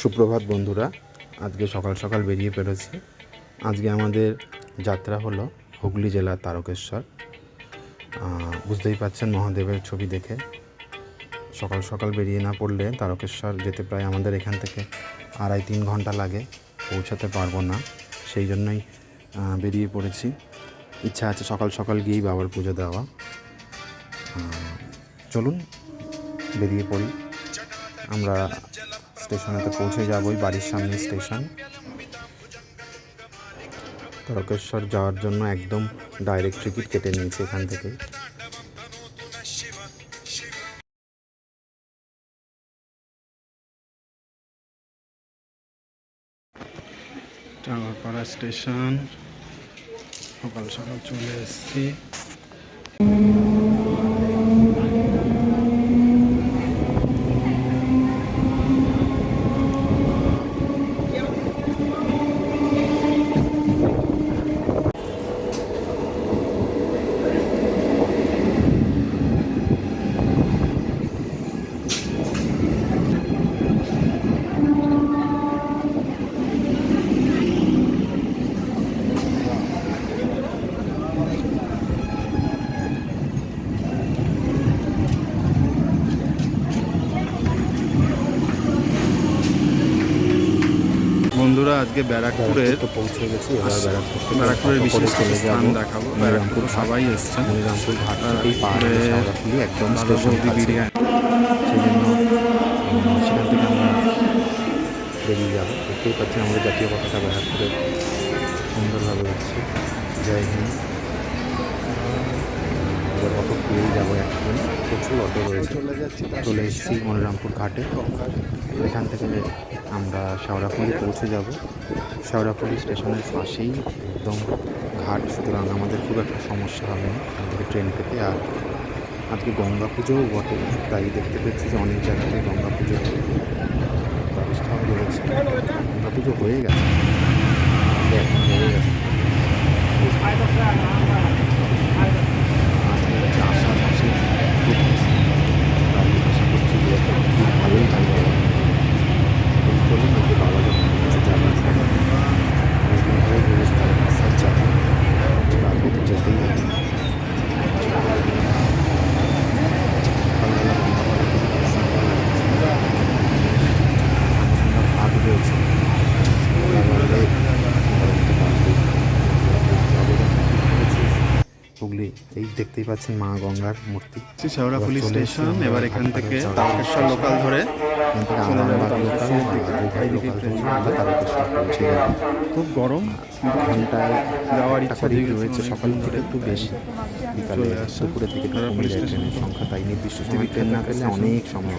সুপ্রভাত বন্ধুরা, আজকে সকাল সকাল বেরিয়ে পেরেছি আজকে আমাদের যাত্রা হলো হুগলি জেলার তারকেশ্বর। বুঝতেই পাচ্ছেন মহাদেবের ছবি দেখে। সকাল সকাল বেরিয়ে না পড়লে তারকেশ্বর যেতে প্রায় আমাদের এখান থেকে আড়াই তিন ঘণ্টা লাগে, পৌঁছাতে পারব না। সেই জন্যই বেরিয়ে পড়েছি। ইচ্ছা আছে সকাল সকাল গিয়েই বাবার পুজো দেওয়া। চলুন, বেরিয়ে পড়ি। আমরা স্টেশনেতে পৌঁছে যাবই বাড়ির সামনে স্টেশন। তারকেশ্বর যাওয়ার জন্য একদম ডাইরেক্ট টিকিট কেটে নিয়েছি এখান থেকে। স্টেশন সকাল সকাল চলে এসেছি বন্ধুরা আজকে ব্যারাকপুরের তো পৌঁছে গেছি এবার ব্যারাকপুর ব্যারাকপুরের বিশেষ চলে স্থান দেখাবো। ব্যারাকপুর সবাই এসছেন। মনিরামপুর ঘাট থেকেই পাহাড়ে একদম দাদা স্টেশন বৌদি বিরিয়ানি। সেই জন্য সেখান থেকে আমরা বেরিয়ে যাব। দেখতেই পাচ্ছি আমাদের জাতীয় পতাকা ব্যারাকপুরে সুন্দরভাবে উঠছে। জয় হিন্দ। এবার অটো পেয়েই যাব এখন। প্রচুর অটো রয়েছে। চলে এসেছি মনিরামপুর ঘাটে। এখান থেকে আমরা শেওড়াফুলি পৌঁছে যাব। শেওড়াফুলি স্টেশনের পাশেই একদম ঘাট। সুতরাং আমাদের খুব একটা সমস্যা হবে না। এখান থেকে ট্রেন পেতে। আর আজকে গঙ্গা পুজোও বটে। তাই দেখতে পেয়েছি যে অনেক জায়গাতে গঙ্গা পুজো ব্যবস্থাও রয়েছে। গঙ্গা পুজো হয়ে গেছে। এখন হয়ে গেছে আজকে হচ্ছে আষাঢ় মাসের প্রথম তাই আশা করছি যে খুব ভালোই হয় বাবা এই চলুন আজকে বাবা যখন কাছে যাবে অনেকদিন ধরে ভেবেছি তার কাছে যাব আজকে তো যেতেই হবে সকালবেলা গঙ্গা পাড়ে খুব সুন্দর লাগছে ভাগ রয়েছে তারপরে পরবর্তী পারবে হুগলি এই দেখতেই পাচ্ছেন মা গঙ্গার মূর্তি। শেওড়াফুলি স্টেশন এবার এখান থেকে তারকেশ্বর। লোকাল ধরে খুব গরম ঘন্টায় যাওয়ার ইচ্ছা রয়েছে সকাল থেকে একটু বেশি। বিকালে। দুপুরের দিকে কমে যায় ট্রেনের সংখ্যা তাই নির্দিষ্ট সময় ট্রেন না পেলে অনেক সময়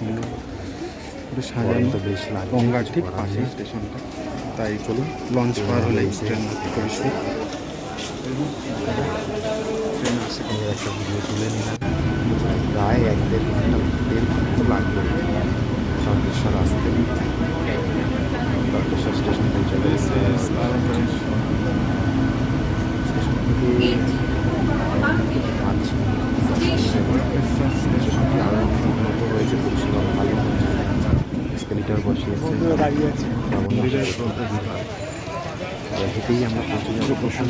সাজানো বেশ লাগে গঙ্গার ঠিক পাশে স্টেশনটা। তাই চলুন লঞ্চ পার হলেই ট্রেন আসে আমি একটা ভিডিও তুলে নিলাম প্রায় এক দেড় ঘণ্টা দেড় ঘণ্টা লাগবে তারকেশ্বর আসতে তারকেশ্বর স্টেশন পৌঁছে গেছে স্টেশন থেকে পাঁচ স্টেশনটি আরও উন্নত হয়েছে পরিষেবা ভালো হয়েছে স্কেলিটার বসিয়েছে হেঁটেই আমরা পৌঁছে যাব প্রথম।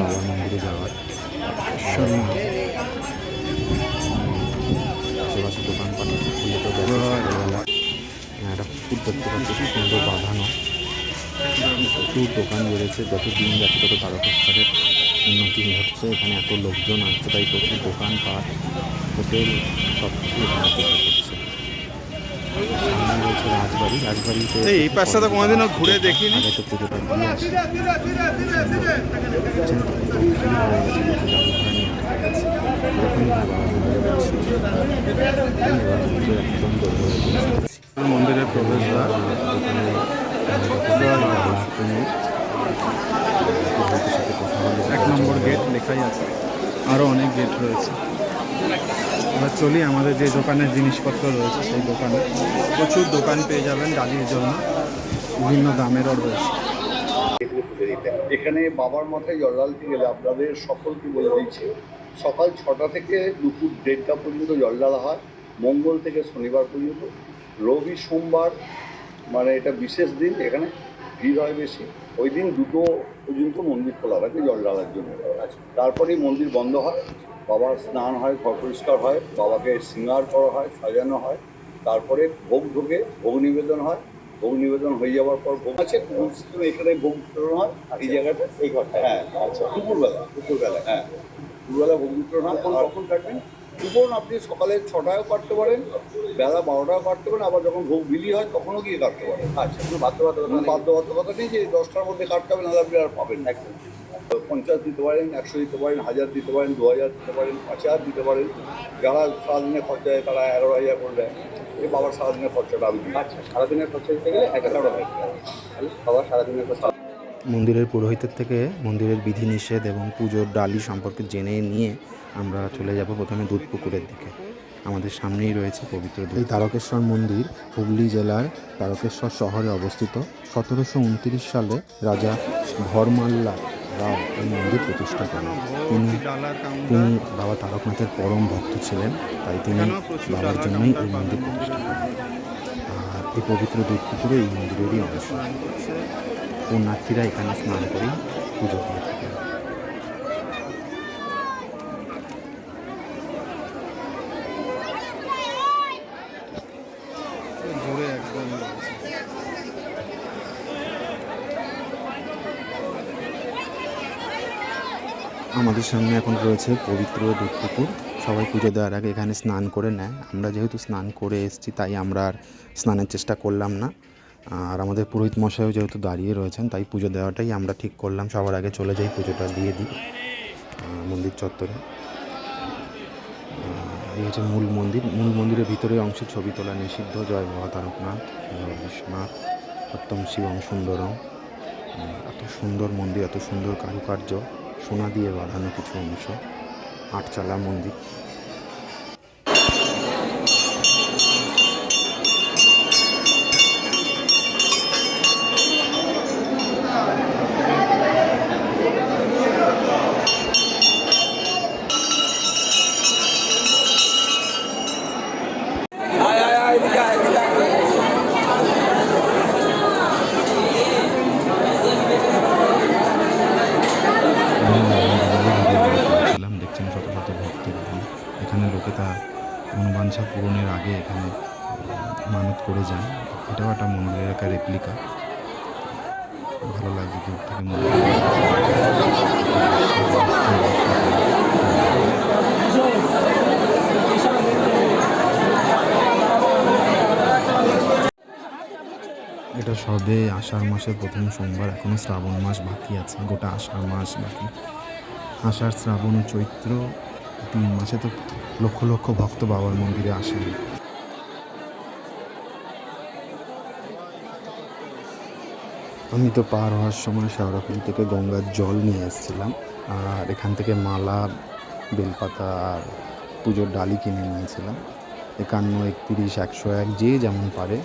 বাবার মন্দিরে যাওয়ার একটা পুকুর দেখতে সুন্দর বাঁধানো। দোকান বেড়েছে যত দিন যাচ্ছে তত তারকেশ্বরের উন্নতি হচ্ছে। এখানে এত লোকজন আসছে, তাই প্রচুর দোকানপাট, হোটেল সব কিছু এখানে চোখে পড়ছে সামনে রয়েছে রাজবাড়ি। রাজবাড়িতে এই, এই পাশটা তো কোনোদিনও ঘুরে দেখিনি। আগে তো গেছে মন্দিরের প্রবেশদ্বার। এক নম্বর গেট লেখাই আছে। আরও অনেক গেট রয়েছে। এবার চলি আমাদের যে দোকানের জিনিসপত্র রয়েছে সেই দোকানে। প্রচুর দোকান পেয়ে যাবেন ডালির জন্য। বিভিন্ন দামেরও রয়েছে। এখানে বাবার মাথায় জল ঢালতে গেলে আপনাদের সকলকে বলে দিচ্ছি সকাল ছটা থেকে দুপুর দেড়টা পর্যন্ত জল ঢালা হয়। মঙ্গল থেকে শনিবার পর্যন্ত। রবি, সোমবার মানে এটা বিশেষ দিন, এখানে ভিড় হয় বেশি। ওই দিন দুটো পর্যন্ত মন্দির খোলা থাকে জল জন্য। তারপরেই মন্দির বন্ধ হয়। বাবার স্নান হয় ঘর পরিষ্কার হয় বাবাকে শৃঙ্গার করা হয় সাজানো হয় তারপরে ভোগ ঢোকে ভোগ নিবেদন হয় ভোগ নিবেদন হয়ে যাওয়ার পর ভোগ আছে এখানে ভোগ বিতরণ হয় এই জায়গাটা এই ঘরটা হ্যাঁ আচ্ছা। দুপুরবেলা দুপুরবেলা হ্যাঁ। দুপুরবেলা ভোগ বিতরণ হয় কখন কাটবেন? কুপন আপনি সকালে ছটায়ও কাটতে পারেন বেলা বারোটাও কাটতে পারেন আবার যখন ভোগ বিলি হয় তখনও গিয়ে কাটতে পারেন। আচ্ছা কোনো বাধ্যবাধকতা বাধ্যবাধকতা নেই যে দশটার মধ্যে কাটতে হবে নাহলে আপনি আর পাবেন না। একদম। পঞ্চাশ দিতে পারেন একশো দিতে পারেন হাজার দিতে পারেন দু হাজার দিতে পারেন পাঁচ হাজার দিতে পারেন। যারা সারাদিনে খরচা দেয় তারা এগারো হাজার করে দেয় এই বাবার সারাদিনের খরচাটা আমি আচ্ছা সারাদিনের খরচা দিতে গেলে এগারো হাজার বাবার সারাদিনের খরচা মন্দিরের পুরোহিতের থেকে মন্দিরের বিধিনিষেধ এবং পুজোর ডালি সম্পর্কে জেনে নিয়ে আমরা চলে যাব প্রথমে দুধ পুকুরের দিকে। আমাদের সামনেই রয়েছে পবিত্র দুধ। এই তারকেশ্বর মন্দির হুগলি জেলার তারকেশ্বর শহরে অবস্থিত। সতেরোশো উনত্রিশ সালে রাজা ভরমাল্লা রাও এই মন্দির প্রতিষ্ঠা করেন। তিনি তিনি বাবা তারকনাথের পরম ভক্ত ছিলেন, তাই তিনি বাবার জন্যই এই মন্দির প্রতিষ্ঠা করেন। আর এই পবিত্র দুধ পুকুরে এই মন্দিরেরই অংশ পুণ্যার্থীরা এখানে স্নান করেই পুজো দিয়ে আমাদের সামনে এখন রয়েছে পবিত্র দুধ সবাই পুজো দেওয়ার আগে এখানে স্নান করে নেয়। আমরা যেহেতু স্নান করে এসেছি, তাই আমরা আর স্নানের চেষ্টা করলাম না। আর আমাদের পুরোহিত মশাইও যেহেতু দাঁড়িয়ে রয়েছেন, তাই পুজো দেওয়াটাই আমরা ঠিক করলাম। সবার আগে চলে যাই, পুজোটা দিয়ে দিই মন্দির চত্বরে। এই হচ্ছে মূল মন্দির। মূল মন্দিরের ভিতরে অংশে ছবি তোলা নিষিদ্ধ। জয় বাবা তারকনাথ বিশ্বনাথ। সত্যম শিবম সুন্দরম। এত সুন্দর মন্দির, এত সুন্দর কারুকার্য। সোনা দিয়ে বাঁধানো কিছু অংশ আটচালা মন্দির। লোকে তার অনুবাঞ্ছা পূরণের আগে এখানে মানত করে যান। এটাও একটা মন্দিরের একটা রেপ্লিকা ভালো লাগছে দূর থেকে এটা সবে আষাঢ় মাসের প্রথম সোমবার এখনও শ্রাবণ মাস বাকি আছে, গোটা আষাঢ় মাস বাকি। আষাঢ় শ্রাবণ ও চৈত্র তিন মাসে তো লক্ষ লক্ষ ভক্ত বাবার মন্দিরে আসেন। আমি তো পার হওয়ার সময় শেওড়াফুলি থেকে গঙ্গার জল নিয়ে এসেছিলাম, আর এখান থেকে মালা, বেলপাতা আর পুজোর ডালি কিনে নিয়েছিলাম। একান্ন, একত্রিশ, একশো এক, যে যেমন পারে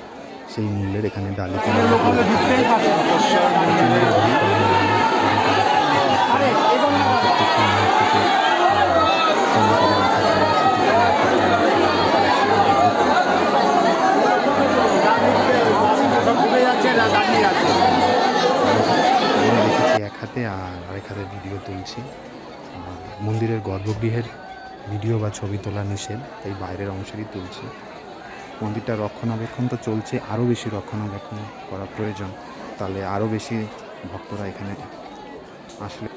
সেই মূল্যের এখানে ডালি কিনে নিয়ে হাতে ভিডিও তুলছি। মন্দিরের গর্ভগৃহের ভিডিও বা ছবি তোলা নিষেধ তাই বাইরের অংশেরই তুলছি। মন্দিরটা রক্ষণাবেক্ষণ তো চলছে আরও বেশি রক্ষণাবেক্ষণ করা প্রয়োজন। তাহলে আরও বেশি ভক্তরা এখানে আসলে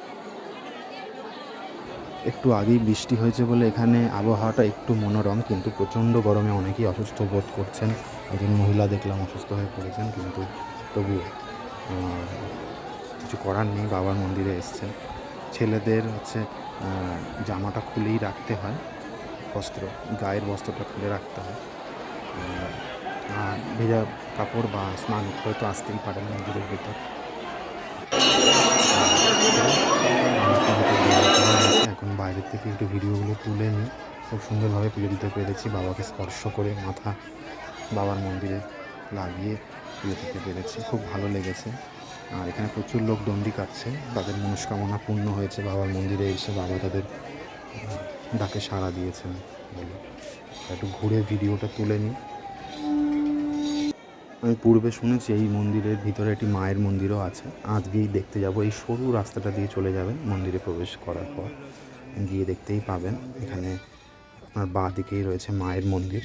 একটু আগেই বৃষ্টি হয়েছে বলে এখানে আবহাওয়াটা একটু মনোরম কিন্তু প্রচণ্ড গরমে অনেকেই অসুস্থ বোধ করছেন। একজন মহিলা দেখলাম অসুস্থ হয়ে পড়েছেন কিন্তু তবুও আহ, কিছু করার নেই, বাবার মন্দিরে এসছেন। ছেলেদের হচ্ছে জামাটা খুলেই রাখতে হয়, বস্ত্র, গায়ের বস্ত্রটা খুলে রাখতে হয়। আর ভেজা কাপড় বা স্নান করে তো আসতেই পারেন মন্দিরের ভেতর। এখন বাইরের থেকে একটু ভিডিওগুলো তুলে নিই। খুব সুন্দরভাবে পুজো দিতে পেরেছি, বাবাকে স্পর্শ করে মাথা বাবার মন্দিরে লাগিয়ে পুজো দিতে পেরেছি। খুব ভালো লেগেছে। আর এখানে প্রচুর লোক দণ্ডি কাটছে। তাদের মনস্কামনা পূর্ণ হয়েছে। বাবার মন্দিরে এসে বাবা তাদের ডাকে সাড়া দিয়েছেন বলে। একটু ঘুরে ভিডিওটা তুলে নিই। আমি পূর্বে শুনেছি এই মন্দিরের ভিতরে একটি মায়ের মন্দিরও আছে। আজকেই দেখতে যাব। এই সরু রাস্তাটা দিয়ে চলে যাবেন মন্দিরে প্রবেশ করার পর। গিয়ে দেখতেই পাবেন এখানে আপনার বাঁ দিকেই রয়েছে মায়ের মন্দির।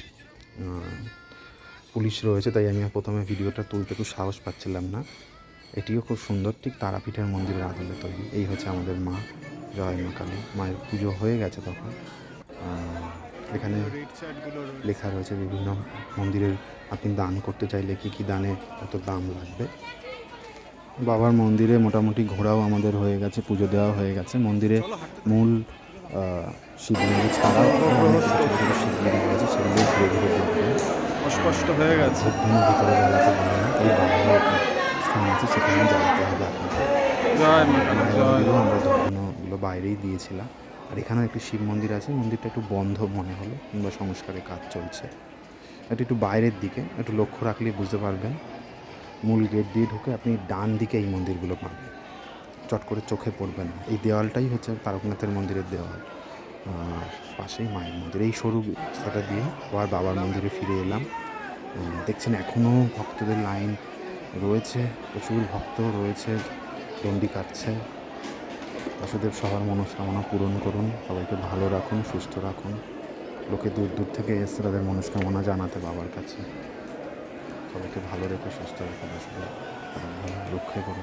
পুলিশ রয়েছে, তাই আমি প্রথমে ভিডিওটা তুলতে একটু সাহস পাচ্ছিলাম না। এটিও খুব সুন্দর ঠিক তারাপীঠের মন্দিরের আদলে তৈরি। এই হচ্ছে আমাদের মা জয় মা কালী। মায়ের পুজো হয়ে গেছে তখন। এখানে লেখা রয়েছে বিভিন্ন মন্দিরের আপনি দান করতে চাইলে কী কী দানে কত দাম লাগবে। বাবার মন্দিরে মোটামুটি ঘোরাও আমাদের হয়ে গেছে পুজো দেওয়া হয়ে গেছে। মন্দিরে মূল শিবলিঙ্গ ছাড়াও অনেক শিবলিঙ্গ রয়েছে সেগুলো ঘুরে ঘুরে দেখবেন। অস্পষ্ট হয়ে গেছে। ভিতরে জ্বালাতে পারে না এই আছে সেখানে জ্বালাতে হবে আপনাকে বাইরেই দিয়েছিলাম। আর এখানেও একটি শিব মন্দির আছে। মন্দিরটা একটু বন্ধ মনে হলো, কিংবা সংস্কারের কাজ চলছে। এটা একটু বাইরের দিকে, একটু লক্ষ্য রাখলেই বুঝতে পারবেন। মূল গেট দিয়ে ঢুকে আপনি ডান দিকে এই মন্দিরগুলো পাবেন। চট করে চোখে পড়বে না। এই দেওয়ালটাই হচ্ছে তারকনাথের মন্দিরের দেওয়াল। পাশেই মায়ের মন্দির। এই সরু রাস্তাটা দিয়ে আবার বাবার মন্দিরে ফিরে এলাম। দেখছেন এখনও ভক্তদের লাইন রয়েছে, প্রচুর ভক্ত রয়েছে দণ্ডি কাটছে বাসুদেব সবার মনস্কামনা পূরণ করুন, সবাইকে ভালো রাখুন, সুস্থ রাখুন। লোকে দূর দূর থেকে এসে তাদের মনস্কামনা জানাতে বাবার কাছে। সবাইকে ভালো রেখো, সুস্থ রেখো বাসুদেব রক্ষা করো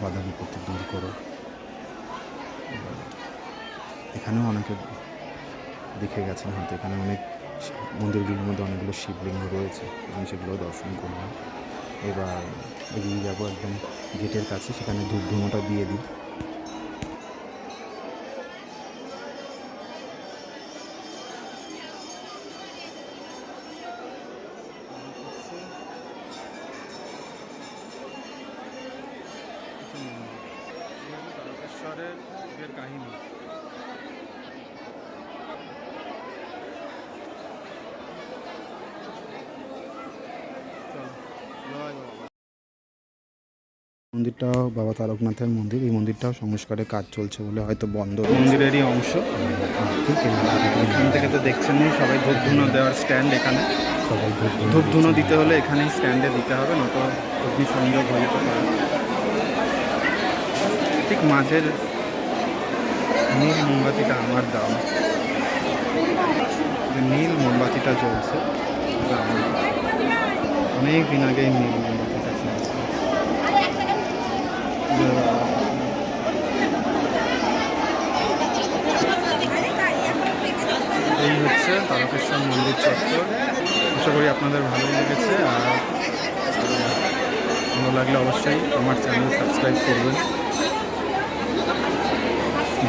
বাধা বিপত্তি দূর করো এখানেও অনেকে দেখে গেছেন, হয়তো এখানে অনেক মন্দিরগুলোর মধ্যে অনেকগুলো শিবলিঙ্গ রয়েছে, আমি সেগুলো দর্শন করলাম। এবার এগিয়ে যাব একদম গেটের কাছে, সেখানে ধূপ ধুনোটা দিয়ে দিই। যুগের কাহিনী চল জয় বাবা মন্দিরটাও বাবা তারকনাথের মন্দির এই মন্দিরটাও সংস্কারের কাজ চলছে বলে হয়তো বন্ধ মন্দিরেরই অংশ। ঠিক এই এখান থেকে তো দেখছেনই সবাই ধূপ ধুনো দেওয়ার স্ট্যান্ড এখানে। সবাই ধূপ ধুনো। দিতে হলে এখানেই স্ট্যান্ডে দিতে হবে নয়তো অগ্নি সংযোগ হয়ে যেতে পারে। ঠিক মাঝের নীল মোমবাতিটা আমার দাম। যে নীল মোমবাতিটা জ্বলছে। অনেক দিন আগে নীল মোমবাতিটা কিনেছি জয় বাবা। এই হচ্ছে তারকেশ্বর মন্দির চত্বর। আশা করি আপনাদের ভালো লেগেছে, আর ভালো লাগলে অবশ্যই আমার চ্যানেল সাবস্ক্রাইব করবেন।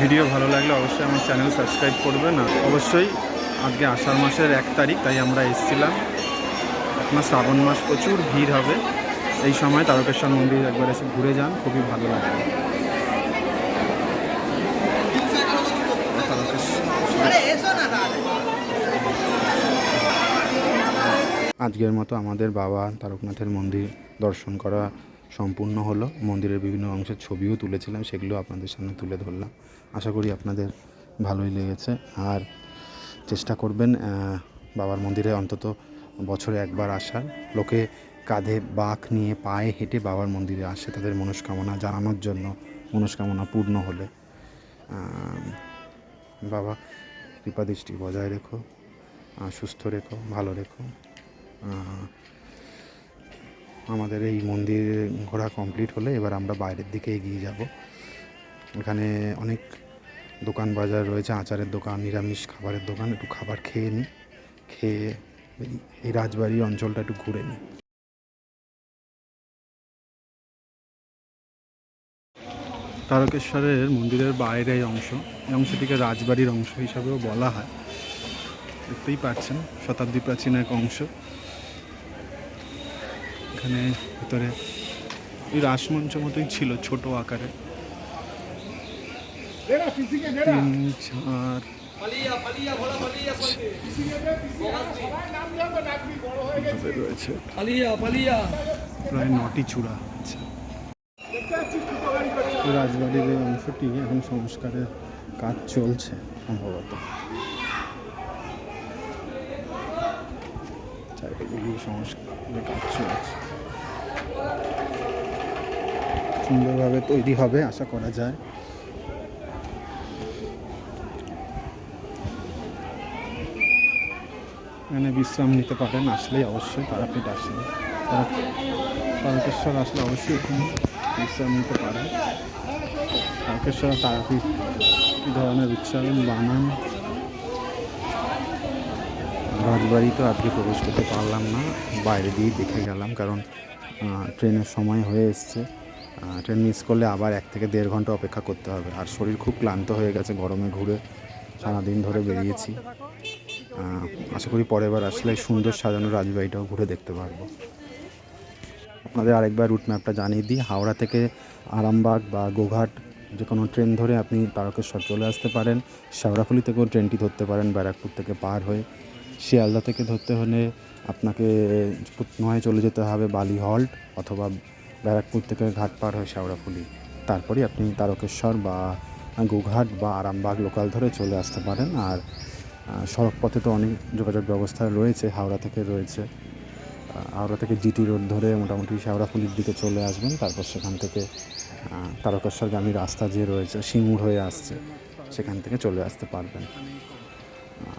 ভিডিও ভালো লাগলে অবশ্যই আমার চ্যানেল সাবস্ক্রাইব করবেন, আর অবশ্যই আজকে আষাঢ় মাসের এক তারিখ, তাই আমরা এসেছিলাম। আপনার শ্রাবণ মাস প্রচুর ভিড় হবে। এই সময় তারকেশ্বর মন্দির একবার এসে ঘুরে যান, খুবই ভালো লাগে। আজকের মতো আমাদের বাবা তারকনাথের মন্দির দর্শন করা সম্পূর্ণ হলো। মন্দিরের বিভিন্ন অংশের ছবিও তুলেছিলাম, সেগুলো আপনাদের সামনে তুলে ধরলাম। আশা করি আপনাদের ভালোই লেগেছে। আর চেষ্টা করবেন বাবার মন্দিরে অন্তত বছরে একবার আসার। লোকে কাঁধে বাঁক নিয়ে পায়ে হেঁটে বাবার মন্দিরে আসে তাদের মনস্কামনা জানানোর জন্য, মনস্কামনা পূর্ণ হলে। বাবা, কৃপা দৃষ্টি বজায় রেখো সুস্থ রেখো, ভালো রেখো। আমাদের এই মন্দির ঘোরা কমপ্লিট হলে এবার আমরা বাইরের দিকে এগিয়ে যাব। এখানে অনেক দোকান বাজার রয়েছে, আচারের দোকান, নিরামিষ খাবারের দোকান, একটু খাবার খেয়ে নিই, খেয়ে এই- রাজবাড়ি অঞ্চলটা একটু ঘুরে নিই। তারকেশ্বরের মন্দিরের বাইরে এই অংশ, এই অংশটিকে রাজবাড়ির অংশ হিসাবেও বলা হয়। দেখতেই পাচ্ছেন, শতাব্দী প্রাচীন এক অংশ। এখানে ভিতরে ওই রাসমঞ্চ মতোই ছিল, ছোট আকারে। তিন, চার। রয়েছে। প্রায় নটি চূড়া। রাজবাড়ির এই অংশটি এখন সংস্কারের কাজ চলছে সম্ভবত। সংস্কারের কাজ চলছে। সুন্দরভাবে তৈরি হবে, আশা করা যায়। এখানে বিশ্রাম নিতে পারেন, আসলেই অবশ্যই তারাপীঠ আসলে। তারা- তারকেশ্বর আসলে অবশ্যই এখানে। বিশ্রাম নিতে পারেন তারকেশ্বর তারাপীঠ কী ধরনের উচ্চারণ বানান। রাজবাড়ি তো আজকে প্রবেশ করতে পারলাম না, বাইরে দিয়েই দেখে গেলাম কারণ ট্রেনের সময় হয়ে এসছে। ট্রেন মিস করলে আবার এক থেকে দেড় ঘণ্টা অপেক্ষা করতে হবে। আর শরীর খুব ক্লান্ত হয়ে গেছে গরমে ঘুরে। সারাদিন ধরে বেরিয়েছি। আশা করি পরের বার আসলে সুন্দর সাজানো রাজবাড়িটাও ঘুরে দেখতে পারব। আপনাদের আরেকবার রুট ম্যাপটা জানিয়ে দিই। হাওড়া থেকে আরামবাগ বা গোঘাট যে কোনো ট্রেন ধরে আপনি তারকেশ্বর চলে আসতে পারেন। শেওড়াফুলি থেকেও ট্রেনটি ধরতে পারেন ব্যারাকপুর থেকে পার হয়ে। শিয়ালদা থেকে ধরতে হলে আপনাকে নয় চলে যেতে হবে বালি হল্ট অথবা ব্যারাকপুর থেকে ঘাট পার হয়ে শেওড়াফুলি। তারপরেই আপনি তারকেশ্বর বা গোঘাট বা আরামবাগ লোকাল ধরে চলে আসতে পারেন। আর আহ, সড়ক পথে তো অনেক যোগাযোগ ব্যবস্থা রয়েছে হাওড়া থেকে রয়েছে। হাওড়া থেকে জিটি রোড ধরে মোটামুটি শেওড়াফুলির দিকে চলে আসবেন, তারপর সেখান থেকে তারকেশ্বরগামী রাস্তা যে রয়েছে, সিঙ্গুর হয়ে আসছে, সেখান থেকে চলে আসতে পারবেন।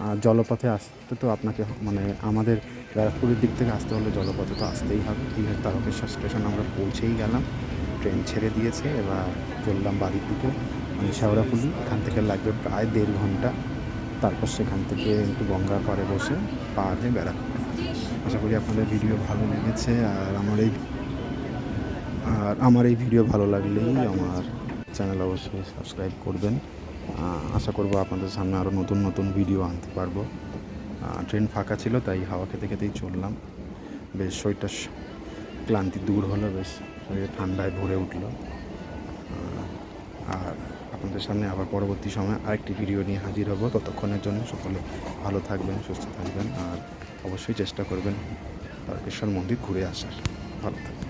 আর জলপথে আসতে তো আপনাকে মানে আমাদের ব্যারাকপুরের দিক থেকে আসতে হলে জলপথে তো আসতেই হবে। দীঘার তারকেশ্বর স্টেশন আমরা পৌঁছেই গেলাম, ট্রেন ছেড়ে দিয়েছে, এবার চললাম বাড়ির দিকে। মানে শেওড়াফুলি এখান থেকে লাগবে প্রায় দেড় ঘণ্টা, তারপর সেখান থেকে একটু গঙ্গার পাড়ে বসে হয়ে ব্যারাকপুর আশা করি আপনাদের ভিডিও ভালো লেগেছে, আর আমার এই আর আমার এই ভিডিও ভালো লাগলেই আমার চ্যানেল অবশ্যই সাবস্ক্রাইব করবেন। আশা করব আপনাদের সামনে আরও নতুন নতুন ভিডিও আনতে পারব। ট্রেন ফাঁকা ছিল, তাই হাওয়া খেতে খেতেই চললাম। বেশ শরীরটা ক্লান্তি দূর হলো, বেশ শরীরে ঠান্ডায় ভরে উঠল। আর আপনাদের সামনে আবার পরবর্তী সময় আরেকটি ভিডিও নিয়ে হাজির হব। ততক্ষণের জন্য সকলে ভালো থাকবেন, সুস্থ থাকবেন, আর অবশ্যই চেষ্টা করবেন তারকেশ্বর মন্দির ঘুরে আসার। ভালো থাকবেন।